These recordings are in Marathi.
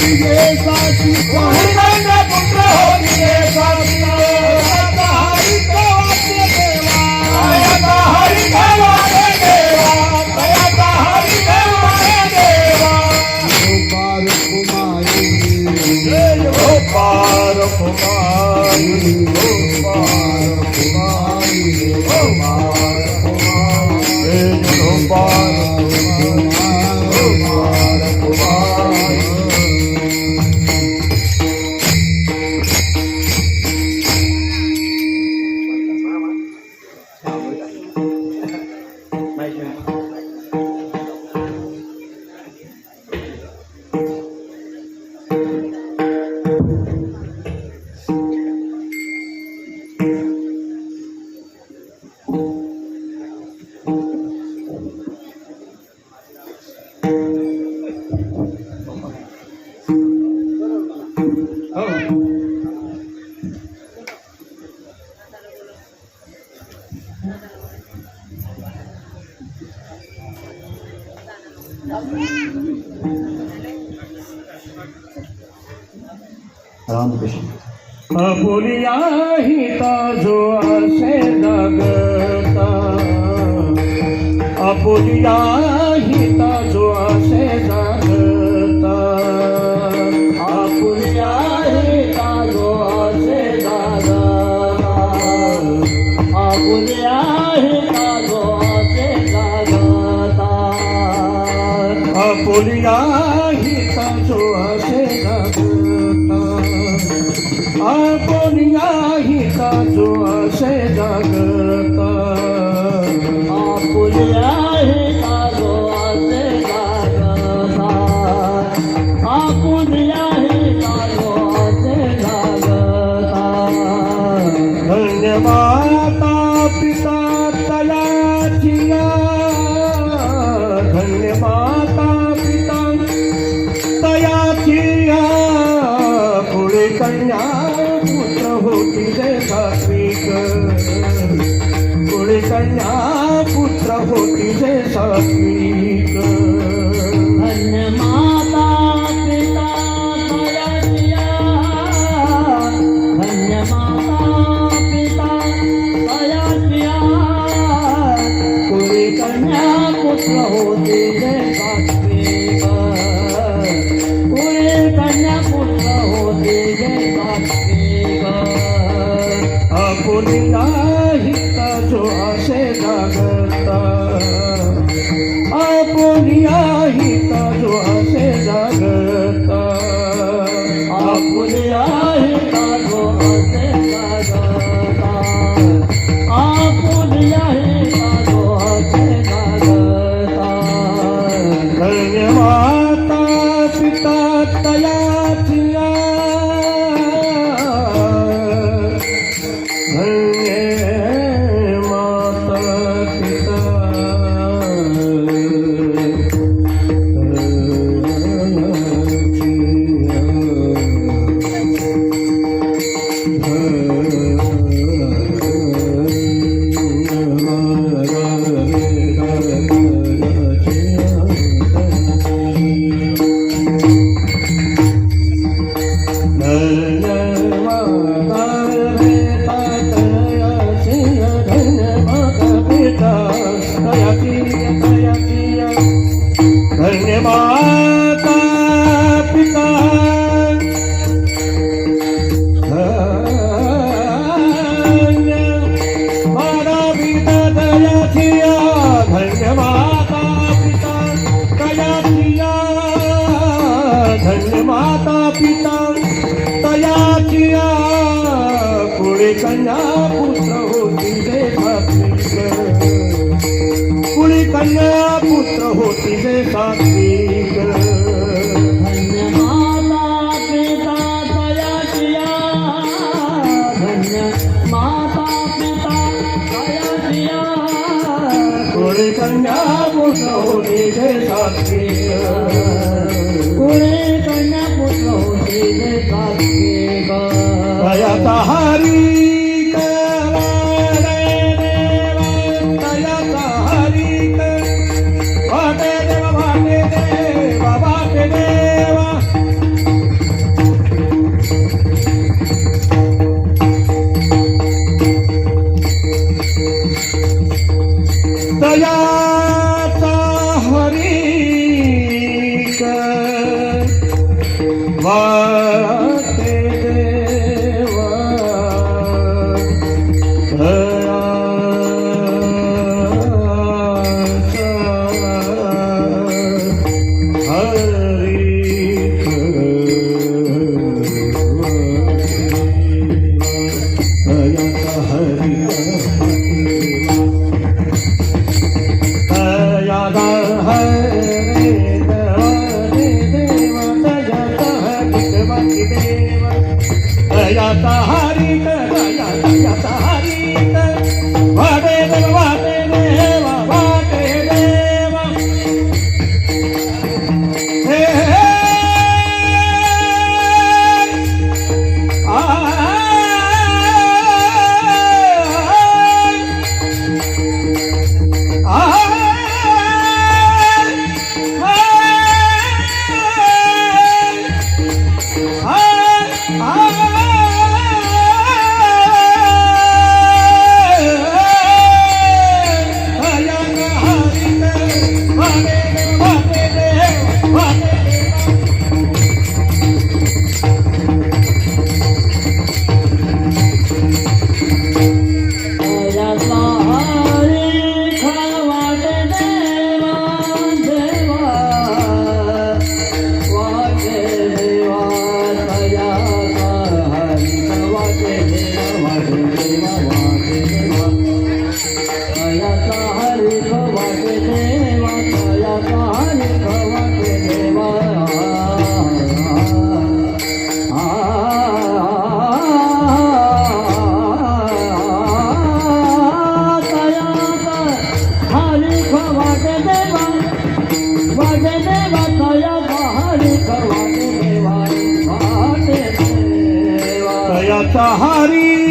होती साची वाहिरांना Yeah. आपुलिया हिता जो असे जगता आपुलिया हिता जो असे जगता आपुलिया हिता जो असे जगता आपुलिया हिता जो असे जगता आपुलिया विजय सात्विक. पुढे कन्या पुत्र होती जे सात्विक. असे जागता. आपुलिया पिता माता पिता दया किया धन्य माता पिता दया किया धन्य माता पिता दया किया पुणे कन्या पुत्र होती देवा पुणे कन्या पुत्र होती देवा पुत्र होती जे सात्विक पुढे कन्या पुत्र होती जे सात्विक दयाचा हरी তাহারি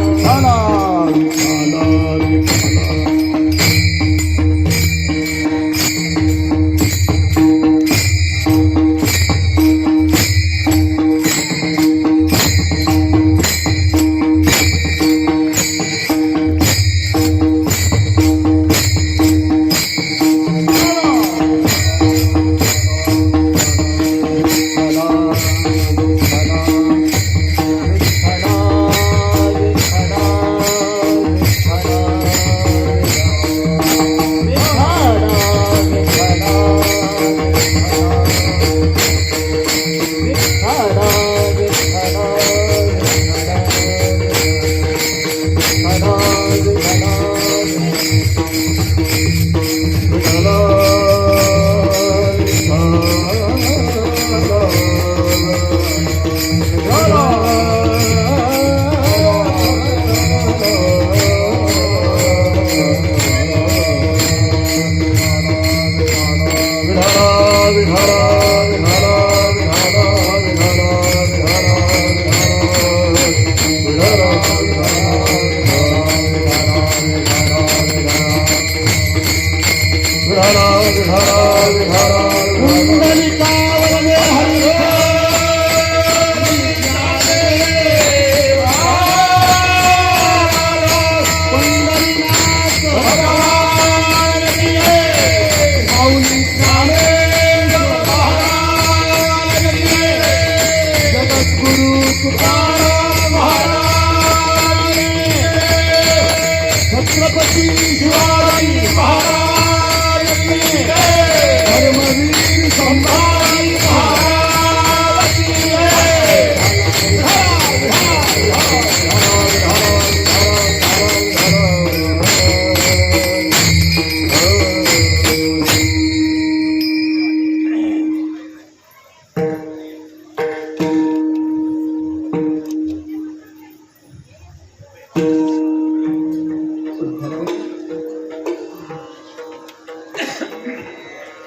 Oh,